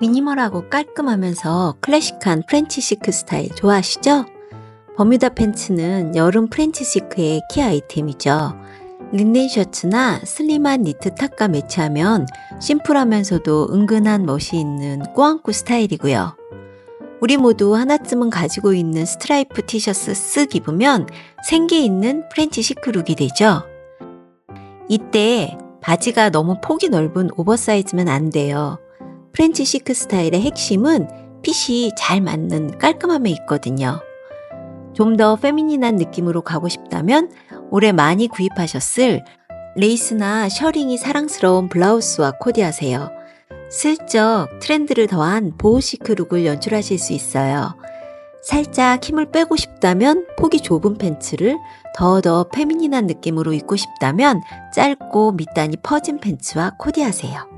미니멀하고 깔끔하면서 클래식한 프렌치 시크 스타일 좋아하시죠? 버뮤다 팬츠는 여름 프렌치 시크의 키 아이템이죠. 린넨 셔츠나 슬림한 니트 탑과 매치하면 심플하면서도 은근한 멋이 있는 꾸안꾸 스타일이고요. 우리 모두 하나쯤은 가지고 있는 스트라이프 티셔츠 쓱 입으면 생기 있는 프렌치 시크 룩이 되죠. 이때 바지가 너무 폭이 넓은 오버사이즈면 안 돼요. 프렌치 시크 스타일의 핵심은 핏이 잘 맞는 깔끔함에 있거든요. 좀 더 페미닌한 느낌으로 가고 싶다면 올해 많이 구입하셨을 레이스나 셔링이 사랑스러운 블라우스와 코디하세요. 슬쩍 트렌드를 더한 보호 시크 룩을 연출하실 수 있어요. 살짝 힘을 빼고 싶다면 폭이 좁은 팬츠를 더더 페미닌한 느낌으로 입고 싶다면 짧고 밑단이 퍼진 팬츠와 코디하세요.